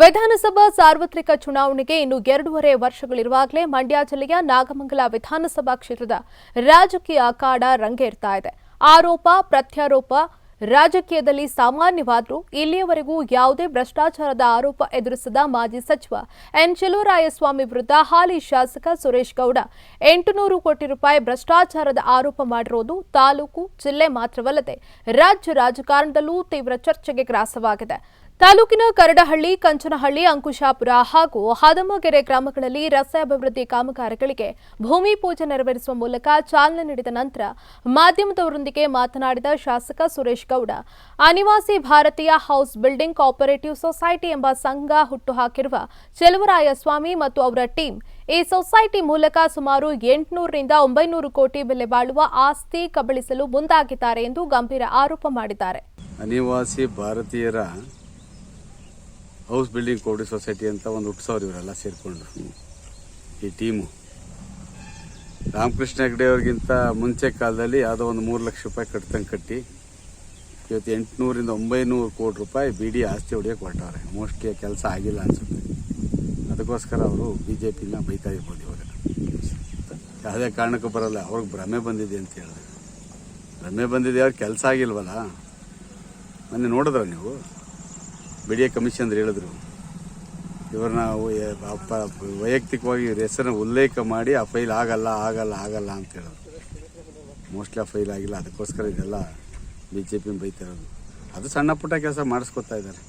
ವಿಧಾನಸಭಾ ಸಾರ್ವತ್ರಿಕ ಚುನಾವಣೆಗೆ ಇನ್ನು ಎರಡೂವರೆ ವರ್ಷಗಳಿರುವಾಗಲೇ ಮಂಡ್ಯ ಜಿಲ್ಲೆಯ ನಾಗಮಂಗಲ ವಿಧಾನಸಭಾ ಕ್ಷೇತ್ರದ ರಾಜಕೀಯ ಅಖಾಡ ರಂಗೇರ್ತಾ ಇದೆ. ಆರೋಪ, ಪ್ರತ್ಯಾರೋಪ, ರಾಜಕೀಯದಲ್ಲಿ ಸಾಮಾನ್ಯವಾದರೂ ಇಲ್ಲಿಯವರೆಗೂ ಯಾವುದೇ ಭ್ರಷ್ಟಾಚಾರದ ಆರೋಪ ಎದುರಿಸದ ಮಾಜಿ ಸಚಿವ ಎನ್. ಚೆಲುವರಾಯಸ್ವಾಮಿ ವಿರುದ್ಧ ಹಾಲಿ ಶಾಸಕ ಸುರೇಶ್ ಗೌಡ ಎಂಟುನೂರು ಕೋಟಿ ರೂಪಾಯಿ ಭ್ರಷ್ಟಾಚಾರದ ಆರೋಪ ಮಾಡಿರುವುದು ತಾಲೂಕು, ಜಿಲ್ಲೆ ಮಾತ್ರವಲ್ಲದೆ ರಾಜ್ಯ ರಾಜಕಾರಣದಲ್ಲೂ ತೀವ್ರ ಚರ್ಚೆಗೆ ಗ್ರಾಸವಾಗಿದೆ. ತಾಲೂಕಿನ ಕರಡಹಳ್ಳಿ, ಕಂಚನಹಳ್ಳಿ, ಅಂಕುಶಾಪುರ ಹಾಗೂ ಹದಮಗೆರೆ ಗ್ರಾಮಗಳಲ್ಲಿ ರಸ್ತೆ ಅಭಿವೃದ್ಧಿ ಕಾಮಗಾರಿಗಳಿಗೆ ಭೂಮಿ ಪೂಜೆ ನೆರವೇರಿಸುವ ಮೂಲಕ ಚಾಲನೆ ನೀಡಿದ ನಂತರ ಮಾಧ್ಯಮದವರೊಂದಿಗೆ ಮಾತನಾಡಿದ ಶಾಸಕ ಸುರೇಶ್ ಗೌಡ, ಅನಿವಾಸಿ ಭಾರತೀಯ ಹೌಸ್ ಬಿಲ್ಡಿಂಗ್ ಕೋಆಪರೇಟಿವ್ ಸೊಸೈಟಿ ಎಂಬ ಸಂಘ ಹುಟ್ಟುಹಾಕಿರುವ ಚೆಲುವರಾಯಸ್ವಾಮಿ ಮತ್ತು ಅವರ ಟೀಮ್ ಈ ಸೊಸೈಟಿ ಮೂಲಕ ಸುಮಾರು ಎಂಟುನೂರರಿಂದ ಒಂಬೈನೂರು ಕೋಟಿ ಬೆಲೆ ಬಾಳುವ ಆಸ್ತಿ ಕಬಳಿಸಲು ಮುಂದಾಗಿದ್ದಾರೆ ಎಂದು ಗಂಭೀರ ಆರೋಪ ಮಾಡಿದ್ದಾರೆ. ಅನಿವಾಸಿ ಭಾರತೀಯರ ಹೌಸ್ ಬಿಲ್ಡಿಂಗ್ ಕೋಡಿ ಸೊಸೈಟಿ ಅಂತ ಒಂದು ಹುಟ್ಟಿಸೋರು ಇವರೆಲ್ಲ ಸೇರಿಕೊಂಡು ಈ ಟೀಮು. ರಾಮಕೃಷ್ಣ ಹೆಗ್ಡೆ ಅವ್ರಿಗಿಂತ ಮುಂಚೆ ಕಾಲದಲ್ಲಿ ಯಾವುದೋ ಒಂದು ಮೂರು ಲಕ್ಷ ರೂಪಾಯಿ ಕಟ್ತಂಗೆ ಕಟ್ಟಿ, ಇವತ್ತು ಎಂಟುನೂರಿಂದ ಒಂಬೈನೂರು ಕೋಟಿ ರೂಪಾಯಿ ಬಿ ಡಿ ಆಸ್ತಿ ಹೊಡಿಯೋಕೆ ಹೊರಟವ್ರೆ. ಮೋಸ್ಟ್ಲಿ ಕೆಲಸ ಆಗಿಲ್ಲ ಅನಿಸುತ್ತೆ. ಅದಕ್ಕೋಸ್ಕರ ಅವರು ಬಿ ಜೆ ಪಿನ ಬೈತಾ ಇರ್ಬೋದು ಇವಾಗ. ಯಾವುದೇ ಕಾರಣಕ್ಕೂ ಬರಲ್ಲ. ಅವ್ರಿಗೆ ಭ್ರಮೆ ಬಂದಿದೆ ಅಂತ ಹೇಳಿದ್ರೆ. ಭ್ರಮೆ ಬಂದಿದೆ, ಅವ್ರಿಗೆ ಕೆಲಸ ಆಗಿಲ್ವಲ್ಲ? ಮೊನ್ನೆ ನೋಡಿದ್ರ ನೀವು? ಬಿಡಿಎ ಕಮಿಷನ್ ಹೇಳಿದ್ರು. ಇವ್ರನ್ನ ವೈಯಕ್ತಿಕವಾಗಿ ಇವ್ರ ಹೆಸರನ್ನ ಉಲ್ಲೇಖ ಮಾಡಿ ಆ ಫೈಲ್ ಆಗಲ್ಲ ಆಗಲ್ಲ ಆಗಲ್ಲ ಅಂತ ಹೇಳಿದ್ರು. ಮೋಸ್ಟ್ಲಿ ಆ ಫೈಲ್ ಆಗಿಲ್ಲ. ಅದಕ್ಕೋಸ್ಕರ ಇದೆಲ್ಲ ಬಿ ಜೆ ಪಿ ಬೈತಿರೋದು ಅದು ಸಣ್ಣ ಪುಟ್ಟ ಕೆಲಸ ಮಾಡಿಸ್ಕೊತಾ ಇದ್ದಾರೆ.